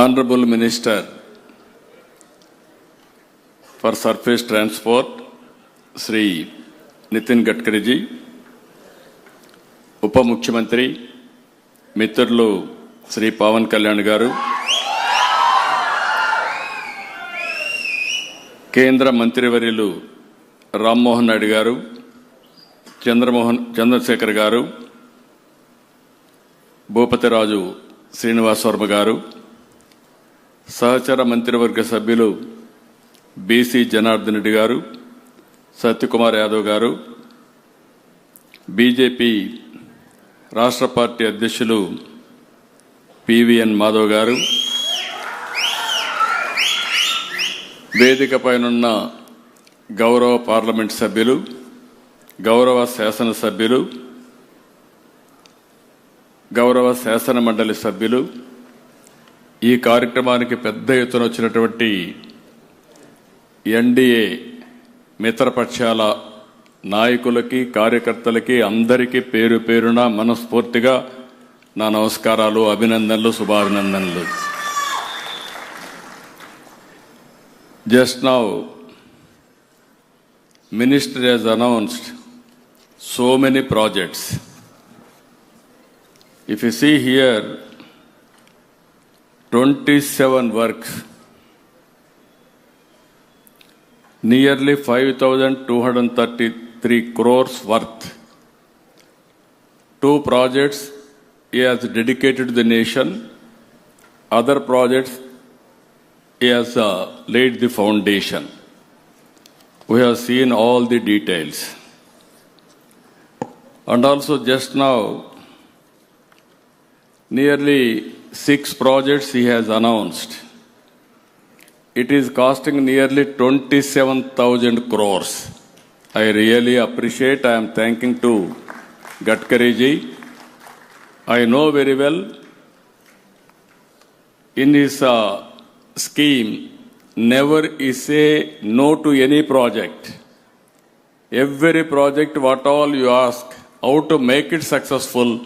Honorable Minister for Surface Transport, Sri Nitin Gadkariji ఉప ముఖ్యమంత్రి మిత్రులు శ్రీ పవన్ కళ్యాణ్ గారు కేంద్ర మంత్రివర్యులు రామ్మోహన్ నాయుడు గారు చంద్రమోహన్ చంద్రశేఖర్ గారు భూపతిరాజు శ్రీనివాస్ వర్మ గారు సహచర మంత్రివర్గ సభ్యులు బీసీ జనార్దన్ రెడ్డి గారు సత్యకుమార్ యాదవ్ గారు బీజేపీ రాష్ట్ర పార్టీ అధ్యక్షులు పివిఎన్ మాధవ్ గారు వేదిక పైనున్న గౌరవ పార్లమెంట్ సభ్యులు గౌరవ శాసనసభ్యులు గౌరవ శాసన మండలి సభ్యులు ఈ కార్యక్రమానికి పెద్ద ఎత్తున వచ్చినటువంటి ఎన్డీఏ మిత్రపక్షాల నాయకులకి కార్యకర్తలకి అందరికీ పేరు పేరున మనస్ఫూర్తిగా నా నమస్కారాలు అభినందనలు శుభాభినందనలు. Just now minister has announced so many projects if you see here 27 works nearly 5,233 crores worth. Two projects he has dedicated to the nation. Other projects he has uh, laid the foundation. We have seen all the details. And also just now, nearly six projects he has announced. It is costing nearly 27,000 crores. I really appreciate, I am thanking to Gadkari ji. I know very well in his uh, scheme, never is say no to any project. Every project, what all you ask, how to make it successful,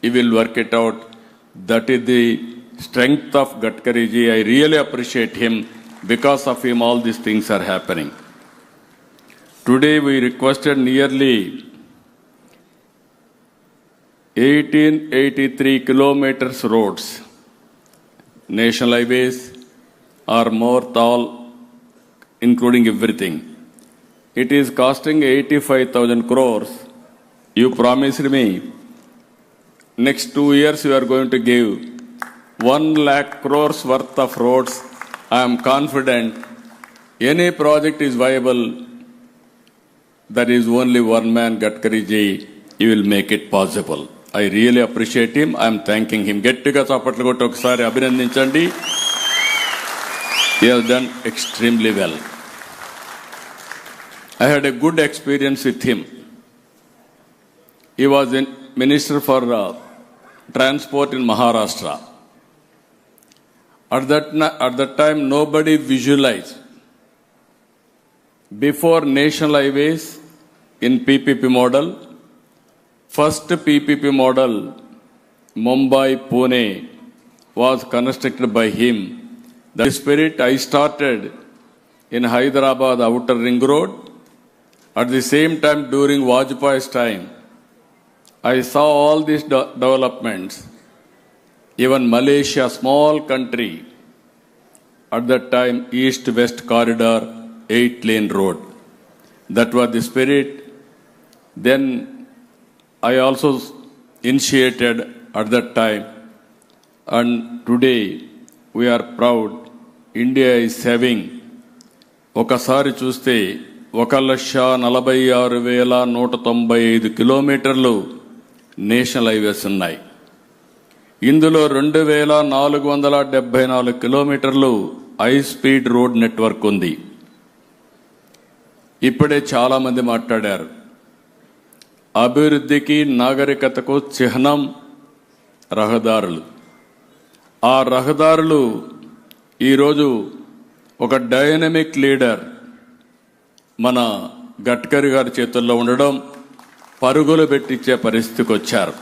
he will work it out. That is the strength of Gadkari ji. I really appreciate him. Because of him, all these things are happening. Today, we requested nearly 1883 kilometers roads. National highways are more tall, including everything. It is costing 85,000 crores. You promised me next two years you are going to give 1 lakh crores worth of roads. I am confident any project is viable. There is only one man, Gadkari ji. He will make it possible. I really appreciate him. I am thanking him. గట్టిగా చప్పట్లు కొట్టి ఒకసారి అభినందించండి He has done extremely well. I had a good experience with him. He was in Minister for uh, Transport in Maharashtra. At that, at that time, nobody visualized. Before national highways in PPP model, first PPP model, Mumbai Pune, was constructed by him. The spirit I started in Hyderabad outer ring road. At the same time, during Vajpayee's time, I saw all these de- developments. Even Malaysia, small country, at that time, east-west corridor, eight-lane road. That was the spirit. Then I also initiated at that time, and today we are proud. India is having ఒకసారి చూస్తే ఒక లక్ష నలభై ఆరు వేల నూట తొంభై ఐదు కిలోమీటర్లు నేషనల్ హైవేస్ ఉన్నాయి. ఇందులో రెండు వేల నాలుగు వందల డెబ్బై నాలుగు కిలోమీటర్లు హై స్పీడ్ రోడ్ నెట్వర్క్ ఉంది. ఇప్పుడే చాలామంది మాట్లాడారు. అభివృద్ధికి నాగరికతకు చిహ్నం రహదారులు. ఆ రహదారులు ఈరోజు ఒక డైనమిక్ లీడర్ మన గడ్కరీ గారి చేతుల్లో ఉండడం పరుగులు పెట్టించే పరిస్థితికి వచ్చారు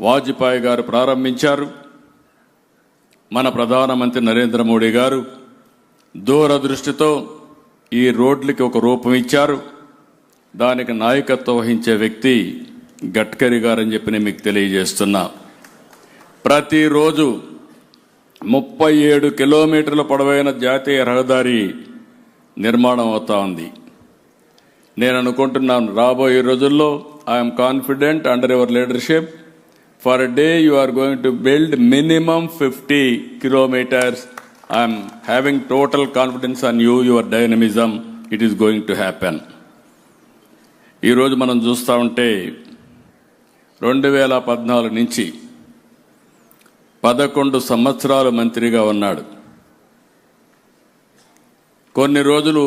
వాజ్పేయి గారు ప్రారంభించారు. మన ప్రధానమంత్రి నరేంద్ర మోడీ గారు దూరదృష్టితో ఈ రోడ్లకి ఒక రూపం ఇచ్చారు. దానికి నాయకత్వం వహించే వ్యక్తి గడ్కరీ గారని చెప్పి నేను మీకు తెలియజేస్తున్నా. ప్రతిరోజు ముప్పై ఏడు కిలోమీటర్ల పొడవైన జాతీయ రహదారి నిర్మాణం అవుతా ఉంది. నేను అనుకుంటున్నాను రాబోయే రోజుల్లో I'm confident under your leadership for day you are going to build minimum fifty kilometres I'm having total confidence on you your dynamism it is going to happen ఈరోజు మనం చూస్తూ ఉంటే రెండు వేల పద్నాలుగు నుంచి పదకొండు సంవత్సరాలు మంత్రిగా ఉన్నాడు. కొన్ని రోజులు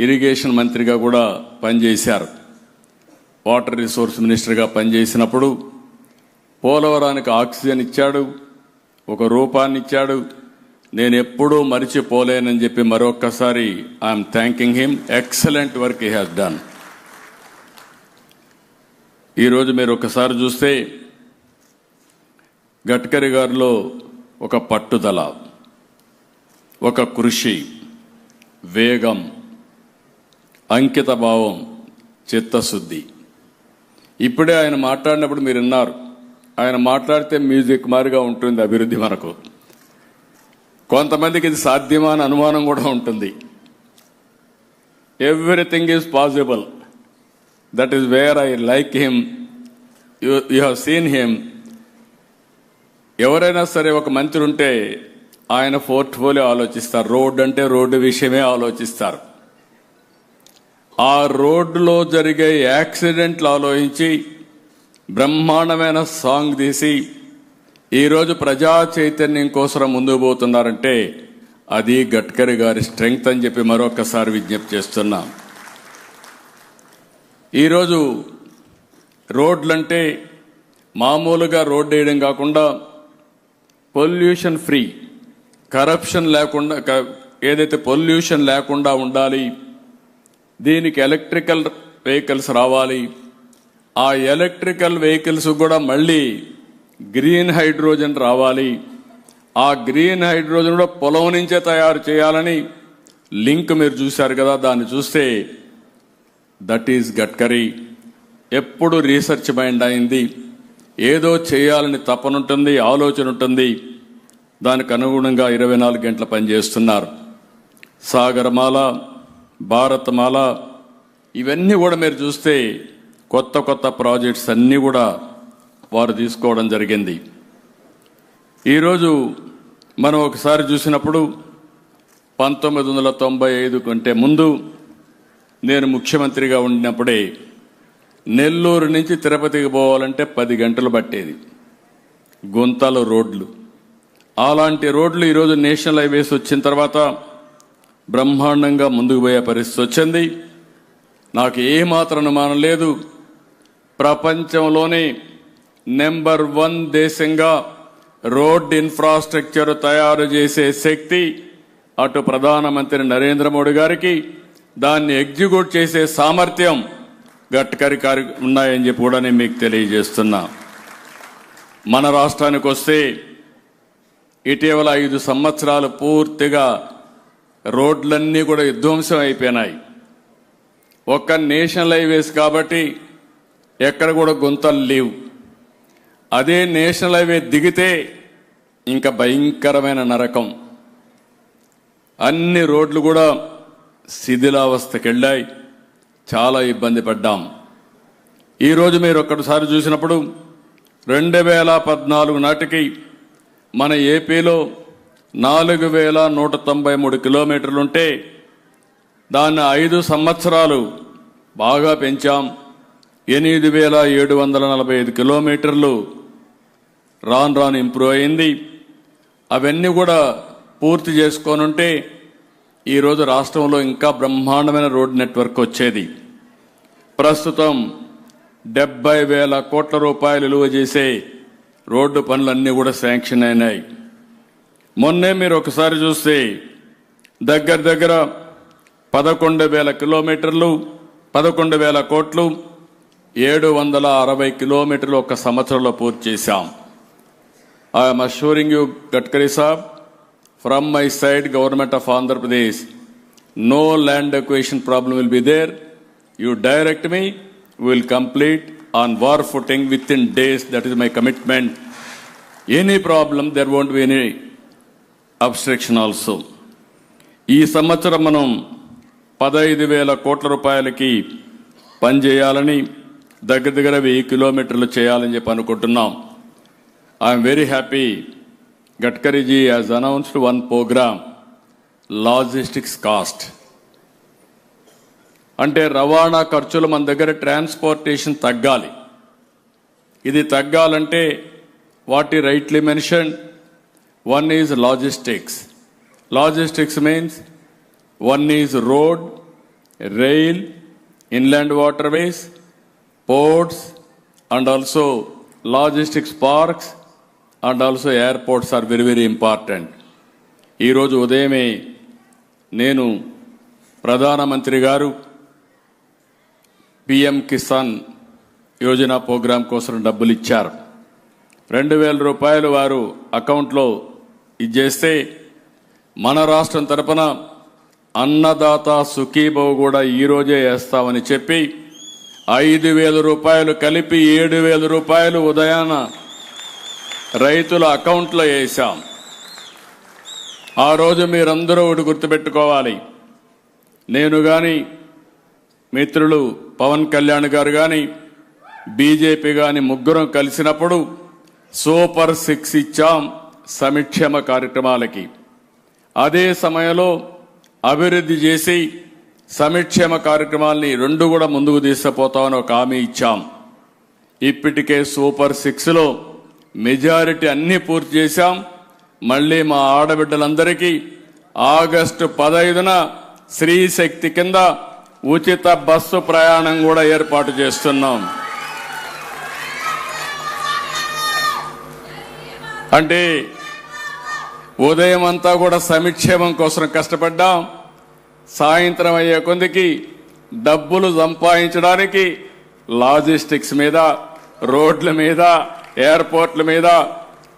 ఇరిగేషన్ మంత్రిగా కూడా పనిచేశారు. వాటర్ రిసోర్స్ మినిస్టర్గా పనిచేసినప్పుడు పోలవరానికి ఆక్సిజన్ ఇచ్చాడు ఒక రూపాన్ని ఇచ్చాడు. నేను ఎప్పుడూ మరిచిపోలేనని చెప్పి మరొక్కసారి I'm thanking him excellent work he has done ఈరోజు మీరు ఒకసారి చూస్తే గడ్కరీ గారిలో ఒక పట్టుదల ఒక కృషి వేగం అంకిత భావం చిత్తశుద్ధి. ఇప్పుడే ఆయన మాట్లాడినప్పుడు మీరు విన్నారు. ఆయన మాట్లాడితే మ్యూజిక్ మారిగా ఉంటుంది అభివృద్ధి మనకు. కొంతమందికి ఇది సాధ్యమా అని అనుమానం కూడా ఉంటుంది. Everything is possible that is where I like him you you have seen him ఎవరైనా సరే ఒక మంత్రి ఉంటే ఆయన పోర్ట్ఫోలియో ఆలోచిస్తారు. రోడ్డు అంటే రోడ్డు విషయమే ఆలోచిస్తారు. ఆ రోడ్డులో జరిగే యాక్సిడెంట్లు ఆలోచించి బ్రహ్మాండమైన సాంగ్ తీసి ఈరోజు ప్రజా చైతన్యం కోసం ముందుకు పోతున్నారంటే అది గడ్కరీ గారి స్ట్రెంగ్త్ అని చెప్పి మరొకసారి విజ్ఞప్తి చేస్తున్నా. ఈరోజు రోడ్లంటే మామూలుగా రోడ్డు వేయడం కాకుండా పొల్యూషన్ ఫ్రీ కరప్షన్ లేకుండా క- ఏదైతే పొల్యూషన్ లేకుండా ఉండాలి దీనికి ఎలక్ట్రికల్ వెహికల్స్ రావాలి. ఆ ఎలక్ట్రికల్ వెహికల్స్ కూడా మళ్ళీ గ్రీన్ హైడ్రోజన్ రావాలి. ఆ గ్రీన్ హైడ్రోజన్ కూడా పొలం నుంచే తయారు చేయాలని లింక్ మీరు చూశారు కదా దాన్ని చూస్తే దట్ ఈజ్ గడ్కరీ. ఎప్పుడు రీసెర్చ్ మైండ్ అయింది. ఏదో చేయాలని తపనుంటుంది ఆలోచన ఉంటుంది. దానికి అనుగుణంగా ఇరవై నాలుగు గంటల పనిచేస్తున్నారు. సాగరమాల భారతమాల ఇవన్నీ కూడా మీరు చూస్తే కొత్త కొత్త ప్రాజెక్ట్స్ అన్నీ కూడా వారు తీసుకోవడం జరిగింది. ఈరోజు మనం ఒకసారి చూసినప్పుడు పంతొమ్మిది వందల తొంభై ఐదు కంటే ముందు నేను ముఖ్యమంత్రిగా ఉండినప్పుడే నెల్లూరు నుంచి తిరుపతికి పోవాలంటే పది గంటలు పట్టేది. గుంతలు రోడ్లు. అలాంటి రోడ్లు ఈరోజు నేషనల్ హైవేస్ వచ్చిన తర్వాత బ్రహ్మాండంగా ముందుకు పోయే పరిస్థితి వచ్చింది. నాకు ఏమాత్రం అనుమానం లేదు. ప్రపంచంలోనే నెంబర్ వన్ దేశంగా రోడ్ ఇన్ఫ్రాస్ట్రక్చర్ తయారు చేసే శక్తి అటు ప్రధానమంత్రి నరేంద్ర మోడీ గారికి దాన్ని ఎగ్జిక్యూట్ చేసే సామర్థ్యం గట్కరి కారి ఉన్నాయని చెప్పి కూడా నేను మీకు తెలియజేస్తున్నా. మన రాష్ట్రానికి వస్తే ఇటీవల ఐదు సంవత్సరాలు పూర్తిగా రోడ్లన్నీ కూడా విధ్వంసం అయిపోయినాయి. ఒక్క నేషనల్ హైవేస్ కాబట్టి ఎక్కడ కూడా గుంతలు లేవు. అదే నేషనల్ హైవే దిగితే ఇంకా భయంకరమైన నరకం. అన్ని రోడ్లు కూడా శిథిలావస్థకి వెళ్ళాయి చాలా ఇబ్బంది పడ్డాం. ఈరోజు మీరు ఒక్కసారి చూసినప్పుడు రెండు వేల పద్నాలుగు నాటికి మన ఏపీలో నాలుగు వేల నూట తొంభై మూడు కిలోమీటర్లుంటే దాన్ని ఐదు సంవత్సరాలు బాగా పెంచాం. ఎనిమిది వేల ఏడు వందల నలభై ఐదు కిలోమీటర్లు రాను రాను ఇంప్రూవ్ అయింది. అవన్నీ కూడా పూర్తి చేసుకోనుంటే ఈరోజు రాష్ట్రంలో ఇంకా బ్రహ్మాండమైన రోడ్ నెట్వర్క్ వచ్చేది. ప్రస్తుతం డెబ్బై వేల కోట్ల రూపాయలు విలువ చేసే రోడ్డు పనులన్నీ కూడా శాంక్షన్ అయినాయి. మొన్నే మీరు ఒకసారి చూస్తే దగ్గర దగ్గర పదకొండు వేల కిలోమీటర్లు పదకొండు వేల కోట్లు ఏడు వందల అరవై కిలోమీటర్లు ఒక సంవత్సరంలో పూర్తి చేశాం. I I'm assuring you Gadkari saab from my side government of Andhra Pradesh. No land acquisition problem will be there. You direct me will complete on war footing with in days. That is my commitment. Any problem there won't be any obstruction also ఈ సంవత్సరం మనం పదహైదు వేల కోట్ల రూపాయలకి పనిచేయాలని దగ్గర దగ్గర వెయ్యి కిలోమీటర్లు చేయాలని చెప్పి అనుకుంటున్నాం. I'm very happy Gadkari ji as announced one program logistics cost అంటే రవాణా ఖర్చులు మన దగ్గర ట్రాన్స్పోర్టేషన్ తగ్గాలి. ఇది తగ్గాలంటే what he rightly mention one is logistics logistics means one is road rail inland waterways ports and also logistics parks and also airports are very very important ఈరోజు ఉదయమే నేను ప్రధానమంత్రి గారు పిఎం కిసాన్ యోజన ప్రోగ్రాం కోసం డబ్బులు ఇచ్చారు. రెండు వేల రూపాయలు వారు అకౌంట్లో ఇది చేస్తే మన రాష్ట్రం తరపున అన్నదాత సుఖీభవ కూడా ఈరోజే వేస్తామని చెప్పి ఐదు వేల రూపాయలు కలిపి ఏడు వేల రూపాయలు ఉదయాన రైతుల అకౌంట్లో వేశాం. ఆ రోజు మీరందరూ ఒకటి గుర్తుపెట్టుకోవాలి. నేను కానీ మిత్రులు పవన్ కళ్యాణ్ గారు కానీ బీజేపీ కానీ ముగ్గురం కలిసినప్పుడు సూపర్ సిక్స్ ఇచ్చాం. సమిక్షేమ కార్యక్రమాలకి. అదే సమయంలో అభివృద్ధి చేసి సమిక్షేమ కార్యక్రమాల్ని రెండు కూడా ముందుకు తీసుకుపోతామని ఒక హామీ ఇచ్చాం. ఇప్పటికే సూపర్ సిక్స్లో మెజారిటీ అన్నీ పూర్తి చేశాం. మళ్ళీ మా ఆడబిడ్డలందరికీ ఆగస్టు పదహైదున స్త్రీ శక్తి కింద ఉచిత బస్సు ప్రయాణం కూడా ఏర్పాటు చేస్తున్నాం. అంటే ఉదయం అంతా కూడా సమిక్షేమం కోసం కష్టపడ్డాం. సాయంత్రం అయ్యే కొందికి డబ్బులు సంపాదించడానికి లాజిస్టిక్స్ మీద రోడ్ల మీద ఎయిర్పోర్ట్ల మీద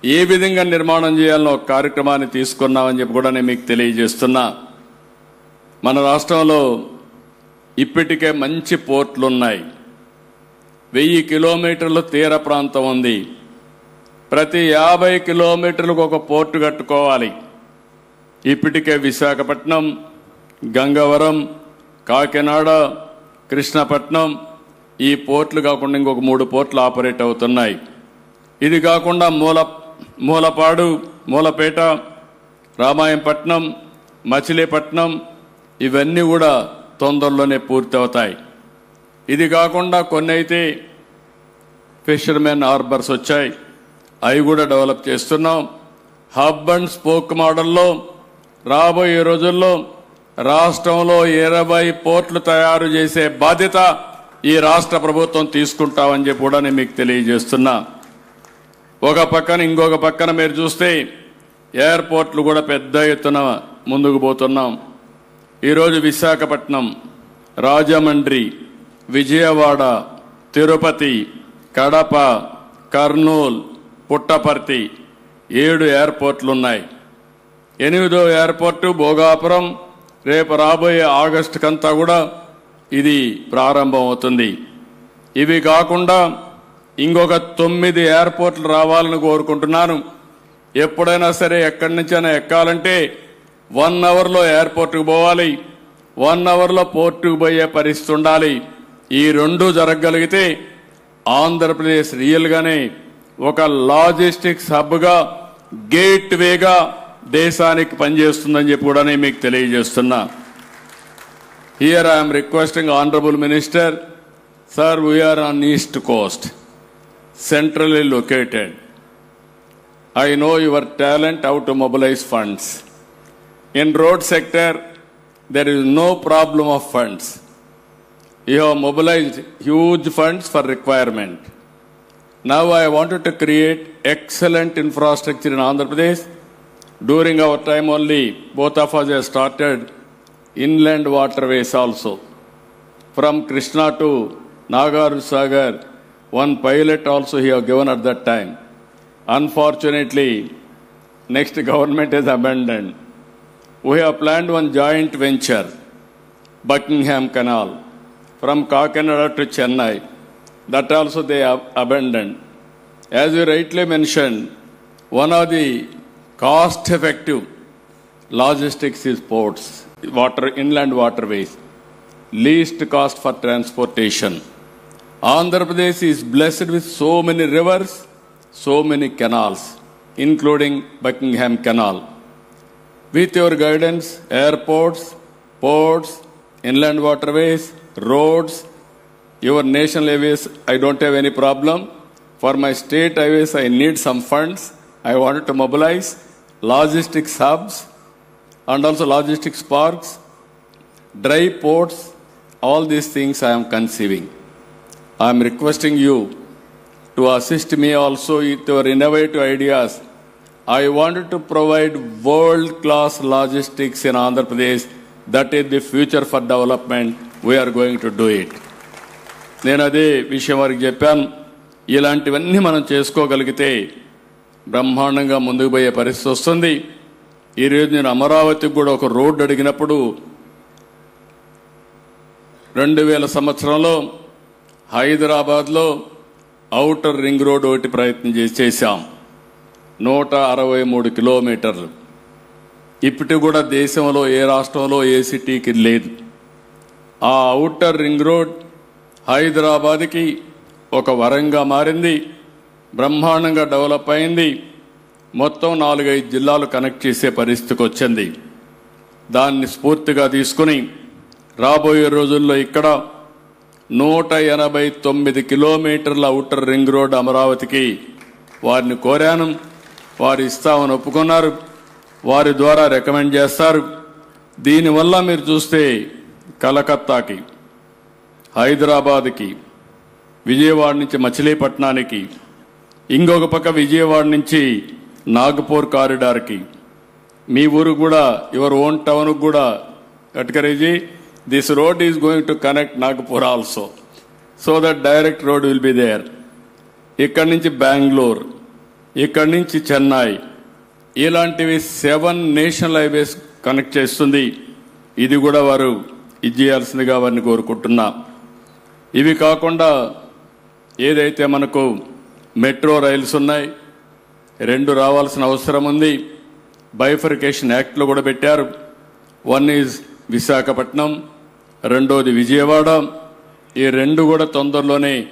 ఏ విధంగా నిర్మాణం చేయాలనో ఒక కార్యక్రమాన్ని తీసుకున్నామని చెప్పి కూడా నేను మీకు తెలియజేస్తున్నా. మన రాష్ట్రంలో ఇప్పటికే మంచి పోర్ట్లు ఉన్నాయి వెయ్యి కిలోమీటర్లు తీర ప్రాంతం ఉంది. ప్రతి యాభై కిలోమీటర్లకు ఒక పోర్టు కట్టుకోవాలి. ఇప్పటికే విశాఖపట్నం గంగవరం కాకినాడ కృష్ణపట్నం ఈ పోర్ట్లు కాకుండా ఇంకొక మూడు పోర్ట్లు ఆపరేట్ అవుతున్నాయి. ఇది కాకుండా మూల మూలపాడు మూలపేట రామాయంపట్నం మచిలీపట్నం ఇవన్నీ కూడా తొందరలోనే పూర్తి అవుతాయి ఇది కాకుండా కొన్ని అయితే ఫిషర్మెన్ హార్బర్స్ వచ్చాయి. అవి కూడా డెవలప్ చేస్తున్నాం. హబ్ అండ్ స్పోక్ మోడల్లో రాబోయే రోజుల్లో రాష్ట్రంలో ఇరవై పోర్ట్లు తయారు చేసే బాధ్యత ఈ రాష్ట్ర ప్రభుత్వం తీసుకుంటామని చెప్పి కూడా నేను మీకు తెలియజేస్తున్నా. ఒక పక్కన ఇంకొక పక్కన మీరు చూస్తే ఎయిర్పోర్ట్లు కూడా పెద్ద ఎత్తున ముందుకు పోతున్నాం. ఈరోజు విశాఖపట్నం రాజమండ్రి విజయవాడ తిరుపతి కడప కర్నూల్ పుట్టపర్తి ఏడు ఎయిర్పోర్ట్లు ఉన్నాయి ఎనిమిదో ఎయిర్పోర్టు భోగాపురం రేపు రాబోయే ఆగస్టుకంతా కూడా ఇది ప్రారంభమవుతుంది. ఇవి కాకుండా ఇంకొక తొమ్మిది ఎయిర్పోర్ట్లు రావాలని కోరుకుంటున్నాను. ఎప్పుడైనా సరే ఎక్కడి నుంచైనా ఎక్కాలంటే వన్ అవర్లో ఎయిర్పోర్ట్కి పోవాలి. వన్ అవర్లో పోర్టుకు పోయే పరిస్థితి ఉండాలి. ఈ రెండు జరగగలిగితే ఆంధ్రప్రదేశ్ రియల్గానే ఒక లాజిస్టిక్ హబ్గా గేట్ వేగా దేశానికి పనిచేస్తుందని చెప్పి కూడా నేను మీకు తెలియజేస్తున్నా. Here I'm requesting honourable minister sir we're on east coast centrally located I know your talent out mobilise funds in road sector there is no problem of funds you mobilised huge funds for requirement Now I wanted to create excellent infrastructure in Andhra Pradesh. During our time only, both of us have started inland waterways also. From Krishna to Nagar Sagar, one pilot also he have given at that time. Unfortunately, next government has abandoned. We have planned one joint venture, Buckingham Canal, from Kakinada to Chennai. That also they have abandoned. As you rightly mentioned, one of the cost effective logistics is ports, water, inland waterways, least cost for transportation. Andhra Pradesh is blessed with so many rivers, so many canals, including Buckingham Canal. With your guidance, airports, ports, inland waterways, roads, your national highways, I don't have any problem. For my state highways, I need some funds. I wanted to mobilize logistics hubs and also logistics parks, dry ports, all these things I am conceiving. I am requesting you to assist me also with your innovative ideas. I wanted to provide world class logistics in Andhra Pradesh. That is the future for development. We are going to do it. నేను అదే విషయం వారికి చెప్పాను ఇలాంటివన్నీ మనం చేసుకోగలిగితే బ్రహ్మాండంగా ముందుకు పోయే పరిస్థితి వస్తుంది. ఈరోజు నేను అమరావతికి కూడా ఒక రోడ్డు అడిగినప్పుడు రెండు వేల సంవత్సరంలో హైదరాబాద్లో అవుటర్ రింగ్ రోడ్ ఒకటి ప్రయత్నం చేసి చేశాం. నూట అరవై మూడు కిలోమీటర్లు. ఇప్పటి కూడా దేశంలో ఏ రాష్ట్రంలో ఏ సిటీకి లేదు. ఆ అవుటర్ రింగ్ రోడ్ హైదరాబాద్కి ఒక వరంగా మారింది బ్రహ్మాండంగా డెవలప్ అయింది మొత్తం నాలుగైదు జిల్లాలు కనెక్ట్ చేసే పరిస్థితికి వచ్చింది. దాన్ని స్ఫూర్తిగా తీసుకుని రాబోయే రోజుల్లో ఇక్కడ నూట ఎనభై తొమ్మిది కిలోమీటర్ల అవుటర్ రింగ్ రోడ్ అమరావతికి వారిని కోరాను. వారు ఇస్తామని ఒప్పుకున్నారు. వారి ద్వారా రికమెండ్ చేస్తారు. దీనివల్ల మీరు చూస్తే కలకత్తాకి హైదరాబాద్కి విజయవాడ నుంచి మచిలీపట్నానికి ఇంకొక పక్క విజయవాడ నుంచి నాగపూర్ కారిడార్కి. మీ ఊరు కూడా యువర్ ఓన్ టౌన్కి కూడా Gadkari ji this road is going to connect Nagpur also. So that direct road will be there. ఇక్కడి నుంచి బెంగళూరు ఇక్కడి నుంచి చెన్నై ఇలాంటివి సెవెన్ నేషనల్ హైవేస్ కనెక్ట్ చేస్తుంది. ఇది కూడా వారు ఇది చేయాల్సిందిగా వారిని కోరుకుంటున్నా. ఇవి కాకుండా ఏదైతే మనకు మెట్రో రైల్స్ ఉన్నాయి రెండు రావాల్సిన అవసరం ఉంది. బైఫర్కేషన్ యాక్ట్లో కూడా పెట్టారు. వన్ ఈజ్ విశాఖపట్నం రెండోది విజయవాడ. ఈ రెండు కూడా తొందరలోనే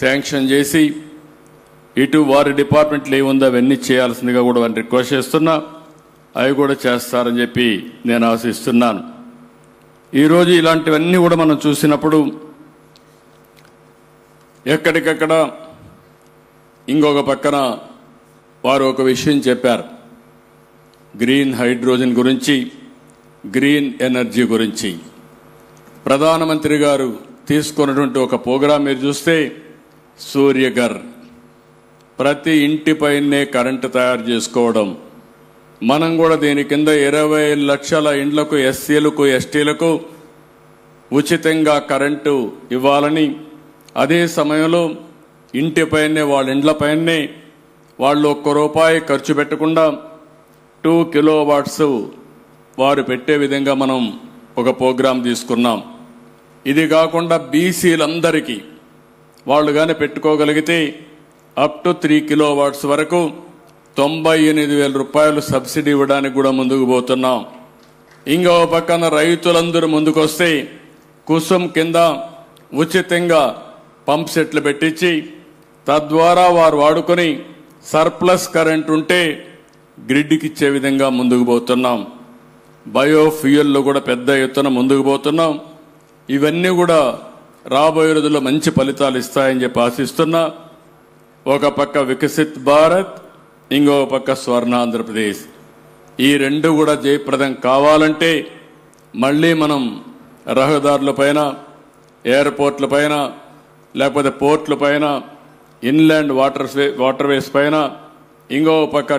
శాంక్షన్ చేసి ఇటు వారి డిపార్ట్మెంట్లు ఏముందో అవన్నీ చేయాల్సిందిగా కూడా వారిని రిక్వెస్ట్ చేస్తున్నా. అవి కూడా చేస్తారని చెప్పి నేను ఆశిస్తున్నాను. ఈరోజు ఇలాంటివన్నీ కూడా మనం చూసినప్పుడు ఎక్కడికక్కడ ఇంకొక పక్కన వారు ఒక విషయం చెప్పారు. గ్రీన్ హైడ్రోజన్ గురించి గ్రీన్ ఎనర్జీ గురించి. ప్రధానమంత్రి గారు తీసుకున్నటువంటి ఒక ప్రోగ్రాం మీరు చూస్తే సూర్యగర్. ప్రతి ఇంటిపైనే కరెంటు తయారు చేసుకోవడం. మనం కూడా దీని కింద ఇరవై లక్షల ఇండ్లకు ఎస్సీలకు ఎస్టీలకు ఉచితంగా కరెంటు ఇవ్వాలని అదే సమయంలో ఇంటిపైనే వాళ్ళ ఇండ్లపైనే వాళ్ళు ఒక్క రూపాయి ఖర్చు పెట్టకుండా టూ కిలో వాట్స్ వారు పెట్టే విధంగా మనం ఒక ప్రోగ్రాం తీసుకున్నాం. ఇది కాకుండా బీసీలందరికీ వాళ్ళు కానీ పెట్టుకోగలిగితే up to three kilowatts వరకు తొంభై ఎనిమిది వేల రూపాయలు సబ్సిడీ ఇవ్వడానికి కూడా ముందుకు పోతున్నాం. ఇంకో పక్కన రైతులందరూ ముందుకొస్తే కుసుమ్ కింద ఉచితంగా పంప్ సెట్లు పెట్టించి తద్వారా వారు వాడుకొని సర్ప్లస్ కరెంట్ ఉంటే గ్రిడ్కి ఇచ్చే విధంగా ముందుకు పోతున్నాం. బయోఫ్యూయల్లో కూడా పెద్ద ఎత్తున ముందుకు పోతున్నాం. ఇవన్నీ కూడా రాబోయే రోజుల్లో మంచి ఫలితాలు ఇస్తాయని చెప్పి ఆశిస్తున్నా. ఒక పక్క వికసిత్ భారత్ ఇంకో పక్క స్వర్ణ ఆంధ్రప్రదేశ్. ఈ రెండు కూడా జయప్రదం కావాలంటే మళ్ళీ మనం రహదారుల పైన ఎయిర్పోర్ట్ల పైన లేకపోతే పోర్ట్ల పైన ఇన్లాండ్ వాటర్ వాటర్వేస్ పైన ఇంకో పక్క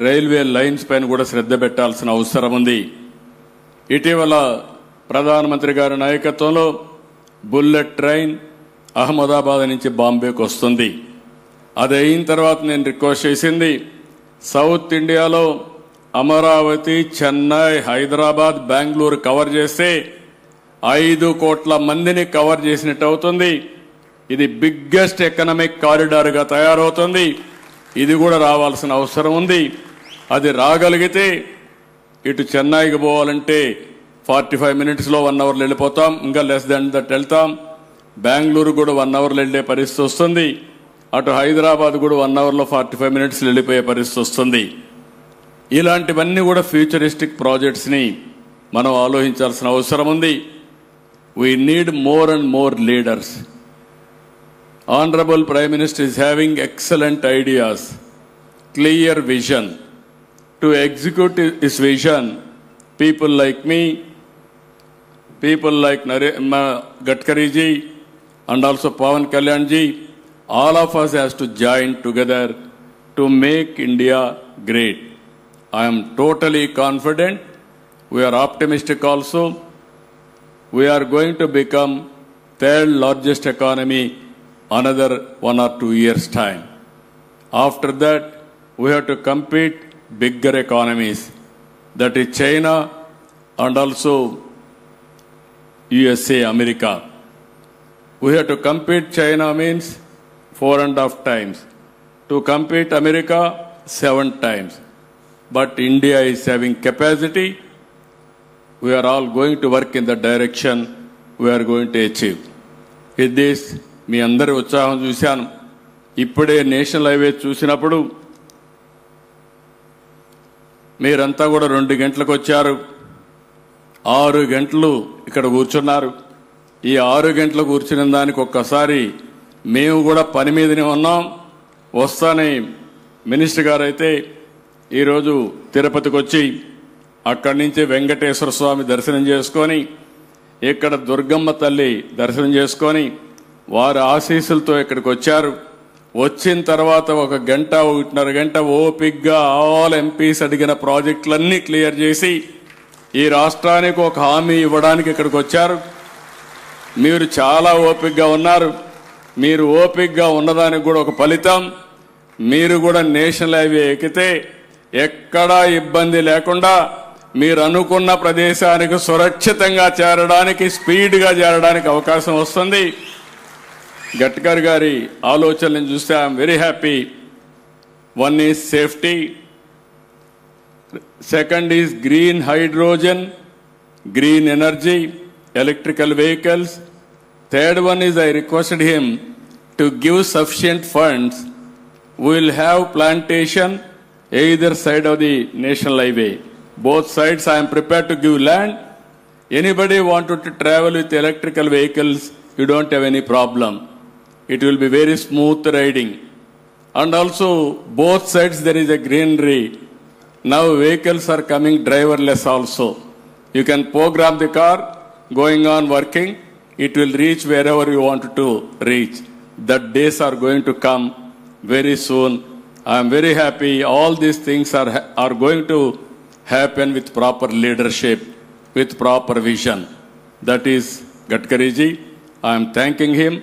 రైల్వే లైన్స్ పైన కూడా శ్రద్ధ పెట్టాల్సిన అవసరం ఉంది. ఇటీవల ప్రధానమంత్రి గారి నాయకత్వంలో బుల్లెట్ ట్రైన్ అహ్మదాబాద్ నుంచి బాంబేకి వస్తుంది. అది అయిన తర్వాత నేను రిక్వెస్ట్ చేసింది సౌత్ ఇండియాలో అమరావతి చెన్నై హైదరాబాద్ బెంగళూరు కవర్ చేస్తే ఐదు కోట్ల మందిని కవర్ చేసినట్టు అవుతుంది. ఇది బిగ్గెస్ట్ ఎకనమిక్ కారిడార్గా తయారవుతుంది. ఇది కూడా రావాల్సిన అవసరం ఉంది. అది రాగలిగితే ఇటు చెన్నైకి పోవాలంటే ఫార్టీ ఫైవ్ మినిట్స్లో వన్ అవర్లో వెళ్ళిపోతాం. ఇంకా లెస్ దాన్ దట్ వెళ్తాం. బెంగళూరు కూడా వన్ అవర్లో వెళ్ళే పరిస్థితి వస్తుంది. అటు హైదరాబాద్ కూడా వన్ అవర్లో ఫార్టీ ఫైవ్ మినిట్స్లో వెళ్ళిపోయే పరిస్థితి వస్తుంది. ఇలాంటివన్నీ కూడా ఫ్యూచరిస్టిక్ ప్రాజెక్ట్స్ని మనం ఆలోచించాల్సిన అవసరం ఉంది. We need more and more leaders Honorable Prime Minister is having excellent ideas, clear vision. To execute his vision, people like me, people like Gadkari ji, and also Pawan Kalyanji, all of us has to join together to make India great. I am totally confident. We are optimistic also. We are going to become third largest economy another one or two years time. After that, we have to compete bigger economies. That is China and also USA, America. We have to compete China means four and a half times. To compete America, seven times. But India is having capacity. We are all going to work in the direction we are going to achieve. With this, మీ అందరి ఉత్సాహం చూశాను. ఇప్పుడే national highway చూసినప్పుడు మీరంతా కూడా రెండు గంటలకు వచ్చారు. ఆరు గంటలు ఇక్కడ కూర్చున్నారు. ఈ ఆరు గంటలు కూర్చున్న దానికి ఒక్కసారి మేము కూడా పని మీదనే ఉన్నాం. వస్తానే మినిస్టర్ గారు అయితే ఈరోజు తిరుపతికి వచ్చి అక్కడి నుంచి వెంకటేశ్వర స్వామి దర్శనం చేసుకొని ఇక్కడ దుర్గమ్మ తల్లి దర్శనం చేసుకొని వారి ఆశీస్సులతో ఇక్కడికి వచ్చారు. వచ్చిన తర్వాత ఒక గంట ఒకటిన్నర గంట ఓపిగ్గా ఆల్ ఎంపీస్ అడిగిన ప్రాజెక్టులన్నీ క్లియర్ చేసి ఈ రాష్ట్రానికి ఒక హామీ ఇవ్వడానికి ఇక్కడికి వచ్చారు. మీరు చాలా ఓపిగ్గా ఉన్నారు. మీరు ఓపిగ్గా ఉన్నదానికి కూడా ఒక ఫలితం. మీరు కూడా నేషనల్ హైవే ఎక్కితే ఎక్కడా ఇబ్బంది లేకుండా మీరు అనుకున్న ప్రదేశానికి సురక్షితంగా చేరడానికి స్పీడ్గా చేరడానికి అవకాశం వస్తుంది. గడ్కర్ గారి ఆలోచనలను చూస్తే I'm very happy one is safety second is green hydrogen green energy electrical vehicles third one is I requested him to give sufficient funds will have plantation either side of the national highway both sides I'm prepare to give land anybody wanted to travel with electrical vehicles you don't have any problem it will be very smooth riding. And also both sides there is a greenery. Now vehicles are coming driverless also. You can program the car going on working. It will reach wherever you want to reach. That days are going to come very soon. I am very happy all these things are are going to happen with proper leadership with proper vision. That is gatkari ji i am thanking him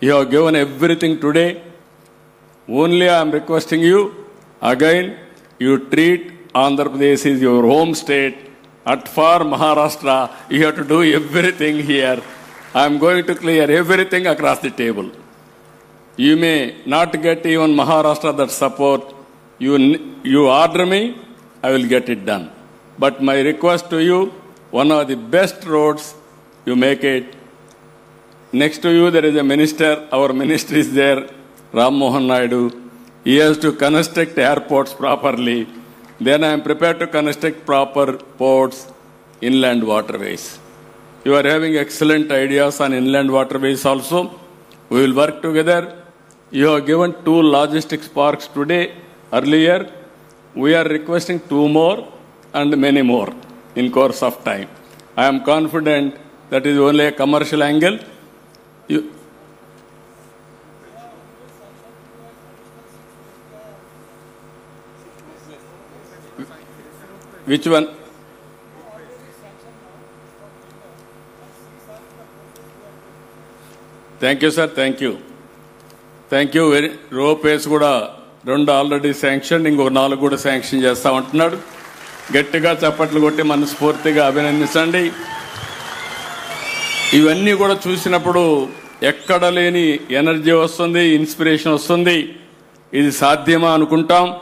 you have given everything today. Only I am requesting you, again, you treat Andhra Pradesh is your home state. At far Maharashtra, you have to do everything here. I am going to clear everything across the table. You may not get even Maharashtra that support. You, you order me, I will get it done. But my request to you, one of the best roads, you make it Next to you, there is a minister. Our minister is there, Ram Mohan Naidu. He has to construct airports properly. Then I am prepared to construct proper ports, inland waterways. You are having excellent ideas on inland waterways also. We will work together. You have given two logistics parks today. Earlier, we are requesting two more and many more in course of time. I am confident that is only a commercial angle. You, which one? Thank you sir thank you thank you very ropeways కూడా రెండు already sanction ఇంకొక నాలుగు కూడా sanction చేస్తామంటున్నాడు గట్టిగా చప్పట్లు కొట్టి మనస్ఫూర్తిగా అభినందించండి. ఇవన్నీ కూడా చూసినప్పుడు ఎక్కడ లేని ఎనర్జీ వస్తుంది ఇన్స్పిరేషన్ వస్తుంది. ఇది సాధ్యమా అనుకుంటాం.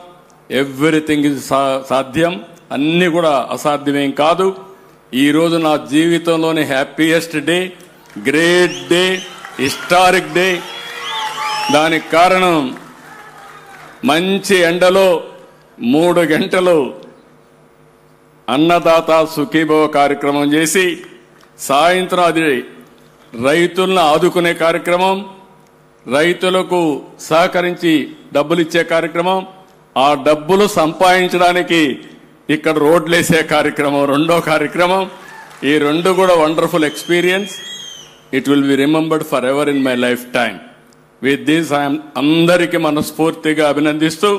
ఎవ్రీథింగ్ ఇది సాధ్యం. అన్నీ కూడా అసాధ్యమేం కాదు. ఈరోజు నా జీవితంలోని happiest day great day historic day దానికి కారణం మంచి ఎండలో మూడు గంటలు అన్నదాత సుఖీభవ కార్యక్రమం చేసి సాయంత్రం అది రైతులను ఆదుకునే కార్యక్రమం రైతులకు సహకరించి డబ్బులు ఇచ్చే కార్యక్రమం ఆ డబ్బులు సంపాదించడానికి ఇక్కడ రోడ్లేసే కార్యక్రమం రెండో కార్యక్రమం. ఈ రెండు కూడా wonderful experience it will be remembered for ever in my lifetime with this I'm అందరికీ మనస్ఫూర్తిగా అభినందిస్తూ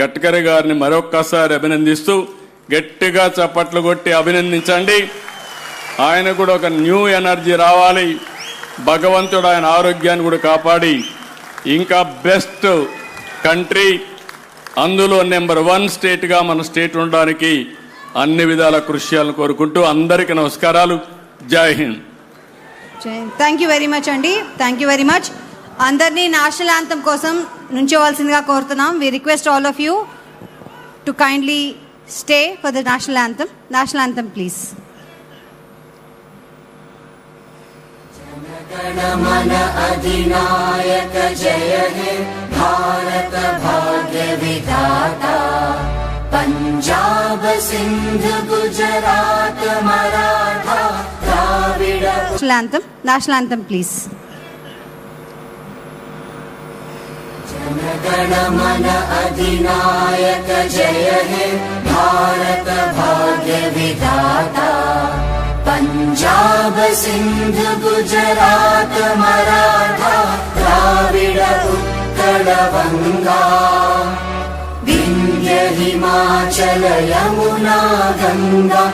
గట్కరి గారిని మరొక్కసారి అభినందిస్తూ గట్టిగా చప్పట్లు కొట్టి అభినందించండి. ఆయన కూడా ఒక న్యూ ఎనర్జీ రావాలి. భగవంతుడు ఆయన ఆరోగ్యాన్ని కూడా కాపాడి. ఇంకా బెస్ట్ కంట్రీ. అందులో నెంబర్ వన్ స్టేట్గా మన స్టేట్ ఉండడానికి అన్ని విధాల కృషి చేయాలని కోరుకుంటూ అందరికీ నమస్కారాలు. జై హింద్. థ్యాంక్ యూ వెరీ మచ్ అండి. Thank you very much. అందరినీ నేషనల్ యాంథమ్ కోసం నుంచోవలసిందిగా కోరుతున్నాం. We request all of you to kindly stay for the national anthem national anthem please गणमन अधिनायक जय हे। भारत भाग्य विधाता। Punjab Sindh Gujarat Maratha. Dravida national national anthem please Jana Gana Mana अधिनायक जय हे। भारत भाग्य विधाता। पञ्जाब सिन्ध गुजरात मराठा द्राविड उत्कल बङ्गा विन्ध्य हिमाचल यमुना गङ्गा